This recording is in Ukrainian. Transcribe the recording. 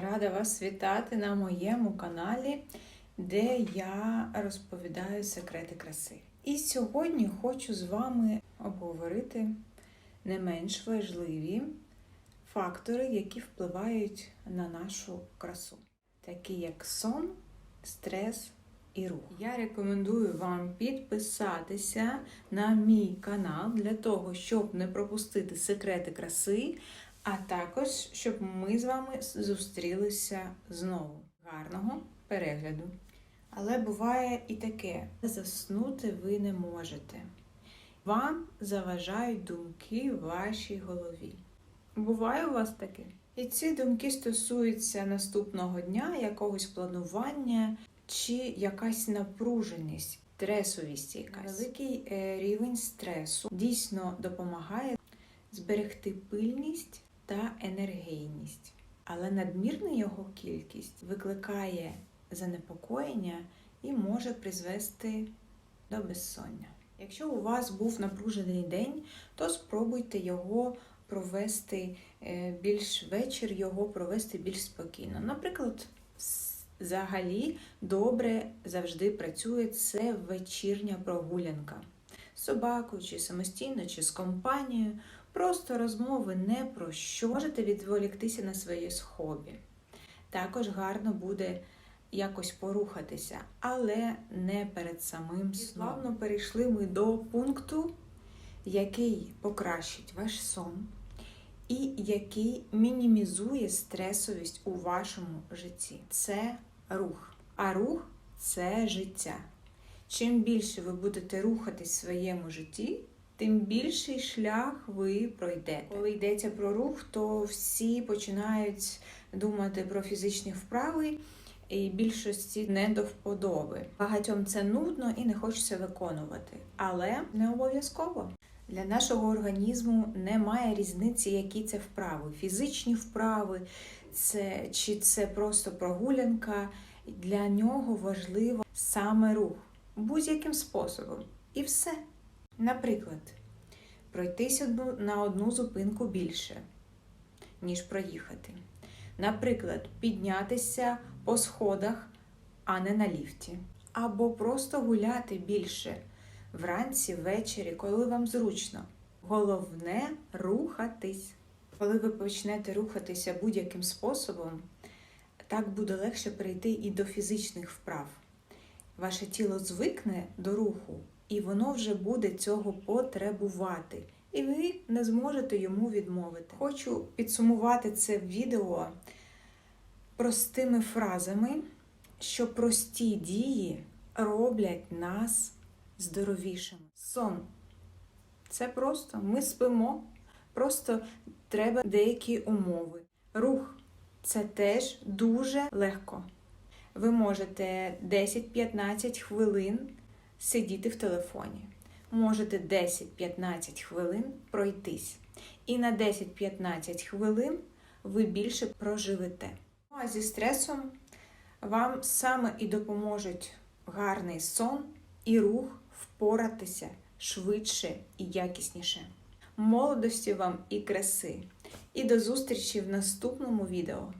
Рада вас вітати на моєму каналі, де я розповідаю секрети краси. І сьогодні хочу з вами обговорити не менш важливі фактори, які впливають на нашу красу, такі як сон, стрес і рух. Я рекомендую вам підписатися на мій канал для того, щоб не пропустити секрети краси, а також щоб ми з вами зустрілися знову. Гарного перегляду! Але буває і таке: заснути ви не можете. Вам заважають думки в вашій голові. Буває у вас таке? І ці думки стосуються наступного дня, якогось планування чи якась напруженість, стресовість якась. Великий е, рівень стресу дійсно допомагає зберегти пильність та енергійність. Але надмірна його кількість викликає занепокоєння і може призвести до безсоння. Якщо у вас був напружений день, то спробуйте його провести е, більш вечір, його провести більш спокійно. Наприклад, взагалі добре завжди працює це вечірня прогулянка з собакою, чи самостійно, чи з компанією. Просто розмови не про що можете відволіктися на своє хобі. Також гарно буде якось порухатися, але не перед самим сном. Плавно перейшли ми до пункту, який покращить ваш сон і який мінімізує стресовість у вашому житті. Це рух. А рух це життя. Чим більше ви будете рухатись в своєму житті, тим більший шлях ви пройдете. Коли йдеться про рух, то всі починають думати про фізичні вправи, і більшості не до вподоби. Багатьом це нудно і не хочеться виконувати, але не обов'язково. Для нашого організму немає різниці, які це вправи. Фізичні вправи, це, чи це просто прогулянка. Для нього важливо саме рух будь-яким способом. І все. Наприклад, пройтись на одну зупинку більше, ніж проїхати. Наприклад, піднятися по сходах, а не на ліфті. Або просто гуляти більше вранці, ввечері, коли вам зручно. Головне рухатись. Коли ви почнете рухатися будь-яким способом, так буде легше перейти і до фізичних вправ. Ваше тіло звикне до руху, і воно вже буде цього потребувати. І ви не зможете йому відмовити. Хочу підсумувати це відео простими фразами, що прості дії роблять нас здоровішими. Сон це просто ми спимо, просто треба деякі умови. Рух це теж дуже легко. Ви можете 10-15 хвилин сидіти в телефоні. Можете 10-15 хвилин пройтись. І на 10-15 хвилин ви більше проживете. Ну, а зі стресом вам саме і допоможуть гарний сон і рух впоратися швидше і якісніше. Молодості вам і краси! І до зустрічі в наступному відео!